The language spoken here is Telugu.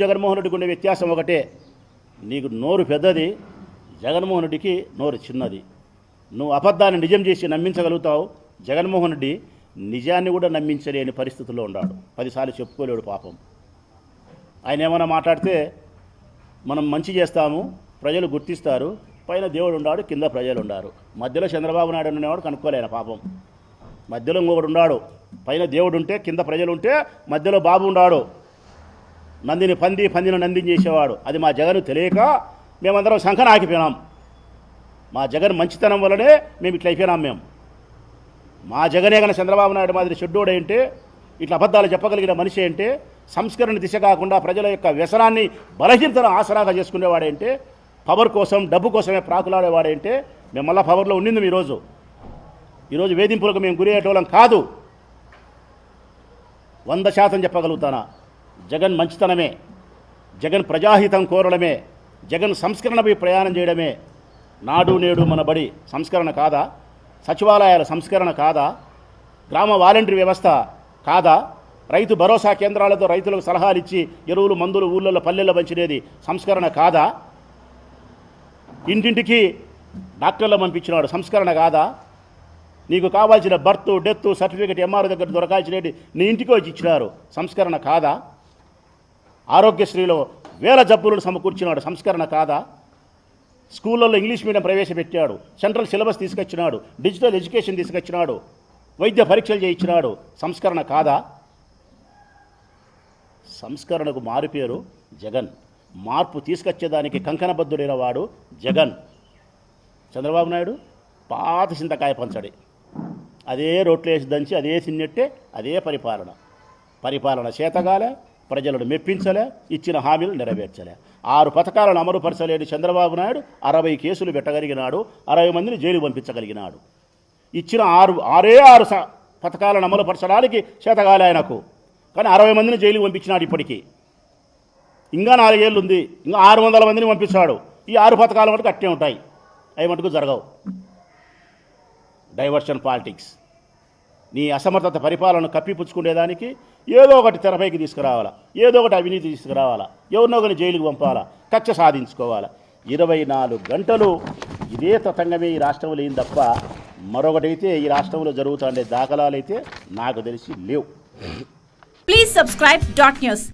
జగన్మోహన్ రెడ్డికి ఉండే వ్యత్యాసం ఒకటే. నీకు నోరు పెద్దది జగన్మోహన్ రెడ్డికి నోరు చిన్నది. నువ్వు అబద్ధాన్ని నిజం చేసి నమ్మించగలుగుతావు. జగన్మోహన్ రెడ్డి నిజాన్ని కూడా నమ్మించలేని పరిస్థితుల్లో ఉన్నాడు. పదిసార్లు చెప్పుకోలేడు పాపం. ఆయన ఏమైనా మాట్లాడితే మనం మంచి చేస్తాము ప్రజలు గుర్తిస్తారు పైన దేవుడు ఉన్నాడు కింద ప్రజలు ఉన్నారు. మధ్యలో చంద్రబాబు నాయుడు ఉండేవాడు కనుక్కోలేను పాపం. మధ్యలో ఇంకొకడు ఉన్నాడు పైన దేవుడు ఉంటే కింద ప్రజలు ఉంటే మధ్యలో బాబు ఉన్నాడు. నందిని పంది పందిని నందిని చేసేవాడు అది మా జగన్ తెలియక మేమందరం శంఖన ఆగిపోయినాం. మా జగన్ మంచితనం వల్లనే మేము ఇట్లా అయిపోయినాం మేము. మా జగనే కనుక చంద్రబాబు నాయుడు మాదిరి షెడ్యూడ్ ఏంటి ఇట్లా అబద్ధాలు చెప్పగలిగిన మనిషి ఏంటి సంస్కరణ దిశ కాకుండా ప్రజల యొక్క వ్యసనాన్ని బలహీనతను ఆసరాగా చేసుకునేవాడేంటి పవర్ కోసం డబ్బు కోసమే ప్రాకులాడేవాడేంటి మేము మళ్ళా పవర్లో ఉండింది ఈరోజు ఈరోజు వేధింపులకు మేము గురి అయ్యేటోళ్ళం కాదు. వంద శాతం చెప్పగలుగుతానా? జగన్ మంచితనమే జగన్ ప్రజాహితం కోరడమే జగన్ సంస్కరణపై ప్రయాణం చేయడమే నాడు నేడు మన బడి సంస్కరణ కాదా? సచివాలయాల సంస్కరణ కాదా? గ్రామ వాలంటరీ వ్యవస్థ కాదా? రైతు భరోసా కేంద్రాలతో రైతులకు సలహాలు ఇచ్చి ఎరువులు మందులు ఊళ్ళల్లో పల్లెల్లో పంచినేది సంస్కరణ కాదా? ఇంటింటికి డాక్టర్లు పంపించినాడు సంస్కరణ కాదా? నీకు కావాల్సిన బర్త్ డెత్ సర్టిఫికేట్ ఎంఆర్ దగ్గర దొరకాల్సినవి నీ ఇంటికి వచ్చి ఇచ్చినారు సంస్కరణ కాదా? ఆరోగ్యశ్రీలో వేల జబ్బులను సమకూర్చినాడు. సంస్కరణ కాదా? స్కూళ్ళల్లో ఇంగ్లీష్ మీడియం ప్రవేశపెట్టాడు. సెంట్రల్ సిలబస్ తీసుకొచ్చినాడు. డిజిటల్ ఎడ్యుకేషన్ తీసుకొచ్చినాడు. వైద్య పరీక్షలు చేయించినాడు. సంస్కరణ కాదా? సంస్కరణకు మారుపేరు జగన్. మార్పు తీసుకొచ్చేదానికి కంకణబద్ధుడైన వాడు జగన్. చంద్రబాబు నాయుడు పాత చింతకాయ పంచడి. అదే రోట్లు వేసి దంచి అదే తిన్నట్టే అదే పరిపాలన. పరిపాలన చేతగాలే ప్రజలను మెప్పించలే ఇచ్చిన హామీలు నెరవేర్చలే. ఆరు పథకాలను అమలుపరచలేని చంద్రబాబు నాయుడు అరవై కేసులు పెట్టగలిగినాడు అరవై మందిని జైలు పంపించగలిగినాడు. ఇచ్చిన ఆరు ఆరే ఆరు స- పథకాలను అమలుపరచడానికి చేతగాలి ఆయనకు. కానీ అరవై మందిని జైలు పంపించినాడు ఇప్పటికీ. ఇంకా నాలుగేళ్ళు ఉంది ఇంకా ఆరు వందల మందిని పంపించాడు. ఈ ఆరు పథకాలు మటుకు అట్టే ఉంటాయి. అవి మటుకు జరగవు. డైవర్షన్ పాలిటిక్స్ నీ అసమర్థత పరిపాలన కప్పిపుచ్చుకునేదానికి ఏదో ఒకటి తెరపైకి తీసుకురావాలా ఏదో ఒకటి అవినీతి తీసుకురావాలా ఎవరినో ఒకరిని జైలుకి పంపాలా కక్ష సాధించుకోవాలా. ఇరవై నాలుగు గంటలు ఇదే తతంగమే ఈ రాష్ట్రంలో ఏం తప్ప మరొకటైతే ఈ రాష్ట్రంలో జరుగుతుండే దాఖలాలైతే నాకు తెలిసి లేవు. Please subscribe dot news